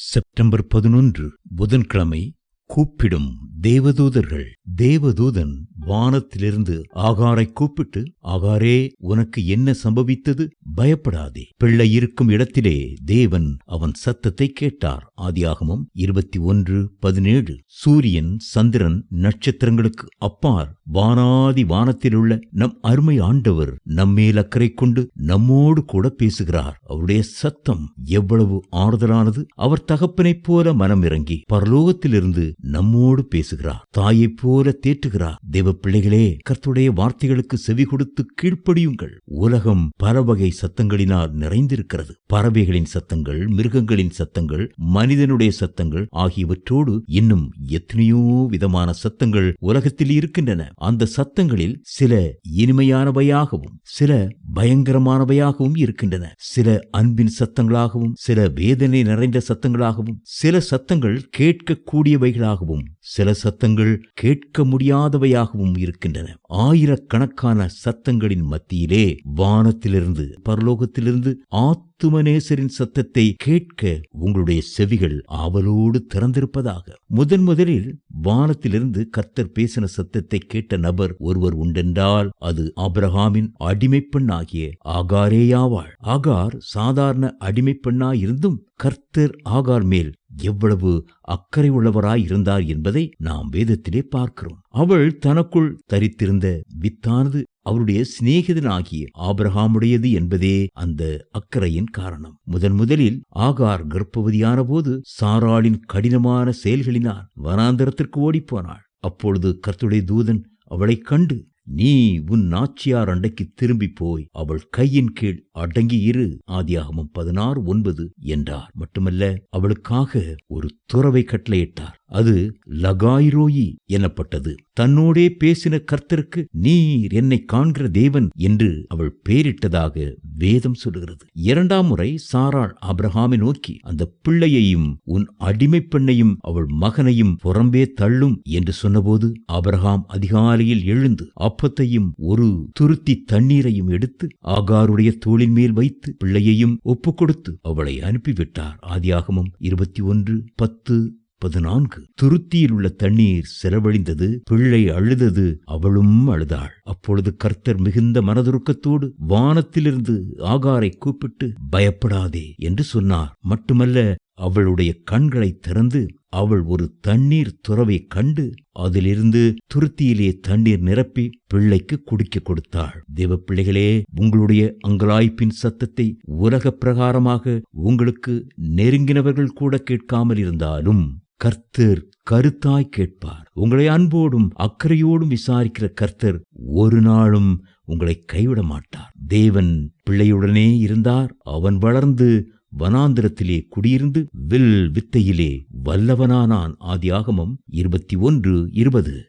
September பதினொன்று புதன்கிழமை கூப்பிடும் தேவதூதர்கள். தேவதூதன் வானத்திலிருந்து ஆகாரை கூப்பிட்டு ஆகாரே உனக்கு என்ன சம்பவித்தது? பயப்படாதே. பிள்ளை இருக்கும் இடத்திலே தேவன் அவன் சத்தத்தை கேட்டார். ஆதியாகமம் இருபத்தி ஒன்று பதினேழு. சூரியன் சந்திரன் நட்சத்திரங்களுக்கு அப்பார் வானாதி வானத்திலுள்ள நம் அருமை ஆண்டவர் நம்மேல் அக்கறை கொண்டு நம்மோடு கூட பேசுகிறார். அவருடைய சத்தம் எவ்வளவு ஆறுதலானது. அவர் தகப்பனைப் போல மனம் இறங்கி பரலோகத்திலிருந்து நம்மோடு பேசுகிறார். தாயைப் போல தேற்றுகிறார். தேவ பிள்ளைகளே கர்த்துடைய வார்த்தைகளுக்கு செவி கொடுத்து கீழ்ப்படியுங்கள். உலகம் பல வகை சத்தங்களினால் நிறைந்திருக்கிறது. பறவைகளின் சத்தங்கள் மிருகங்களின் சத்தங்கள் மனிதனுடைய சத்தங்கள் ஆகியவற்றோடு இன்னும் எத்தனையோ விதமான சத்தங்கள் உலகத்தில் இருக்கின்றன. அந்த சத்தங்களில் சில இனிமையானவையாகவும் சில பயங்கரமானவையாகவும் இருக்கின்றன. சில அன்பின் சத்தங்களாகவும் சில வேதனை நிறைந்த சத்தங்களாகவும் சில சத்தங்கள் கேட்கக்கூடியவைகளாகவும் சில சத்தங்கள் கேட்க முடியாதவையாகவும் இருக்கின்றன. ஆயிரக்கணக்கான சத்தங்களின் மத்தியிலே வானத்திலிருந்து பரலோகத்திலிருந்து ஆத்துமநேசரின் சத்தத்தை கேட்க உங்களுடைய செவிகள் ஆவலோடு திறந்திருப்பதாக. முதன் முதலில் வானத்திலிருந்து கர்த்தர் பேசின சத்தத்தை கேட்ட நபர் ஒருவர் உண்டென்றால் அது ஆபிரகாமின் அடிமைப் பெண்ணாகிய ஆகாரேயாவாள். ஆகார் சாதாரண அடிமைப் பெண்ணாயிருந்தும் கர்த்தர் ஆகார் மேல் எவ்வளவு அக்கறை உள்ளவராய் இருந்தார் என்பதை நாம் வேதத்திலே பார்க்கிறோம். அவள் தனக்குள் தரித்திருந்த வித்தானது அவருடைய சிநேகிதனாகிய ஆபிரகாமுடையது என்பதே அந்த அக்கறையின் காரணம். முதன் முதலில் ஆகார் கர்ப்பவதியான போது சாராளின் கடினமான செயல்களினால் வனாந்தரத்திற்கு ஓடிப்போனாள். அப்பொழுது கர்த்துடைய தூதன் அவளைக் கண்டு நீ உன் நாச்சியார் அண்டைக்கு திரும்பி போய் அவள் கையின் கீழ் அடங்கி இரு. ஆதியாகமும் பதினாறு ஒன்பது என்றார். மட்டுமல்ல அவளுக்காக ஒரு துறவை கட்டளையிட்டார். அது லகாய்ரோயி எனப்பட்டது. தன்னோடே பேசின கர்த்தருக்கு நீர் என்னை காண்கிற தேவன் என்று அவள் பேரிட்டதாக வேதம் சொல்லுகிறது. இரண்டாம் முறை சாராள் அப்ரஹாமை நோக்கி அந்த பிள்ளையையும் உன் அடிமை பெண்ணையும் அவள் மகனையும் புறம்பே தள்ளும் என்று சொன்னபோது அப்ரஹாம் அதிகாலையில் எழுந்து அப்பத்தையும் ஒரு துருத்தி தண்ணீரையும் எடுத்து ஆகாருடைய தோளின் மேல் வைத்து பிள்ளையையும் ஒப்புக் கொடுத்து அவளை அனுப்பிவிட்டார். ஆதியாகமும் இருபத்தி ஒன்று பத்து பதினான்கு. துருத்தியில் உள்ள தண்ணீர் செலவழிந்தது பிள்ளை அழுதது அவளும் அழுதாள். அப்பொழுது கர்த்தர் மிகுந்த மனதுருக்கத்தோடு வானத்திலிருந்து ஆகாரை கூப்பிட்டு பயப்படாதே என்று சொன்னார். மட்டுமல்ல அவளுடைய கண்களை திறந்து அவள் ஒரு தண்ணீர் துறவை கண்டு அதிலிருந்து துருத்தியிலே தண்ணீர் நிரப்பி பிள்ளைக்கு குடிக்க கொடுத்தாள். தேவ பிள்ளைகளே உங்களுடைய அங்கலாய்ப்பின் சத்தத்தை உலக பிரகாரமாக உங்களுக்கு நெருங்கினவர்கள் கூட கேட்காமல் இருந்தாலும் கர்த்தர் கருத்தாய் கேட்பார். உங்களை அன்போடும் அக்கறையோடும் விசாரிக்கிற கர்த்தர் ஒரு நாளும் உங்களை கைவிட மாட்டார். தேவன் பிள்ளையுடனே இருந்தார். அவன் வளர்ந்து வனாந்திரத்திலே குடியிருந்து வில் வித்தையிலே வல்லவனானான். ஆதியாகமம் இருபத்தி ஒன்று இருபது.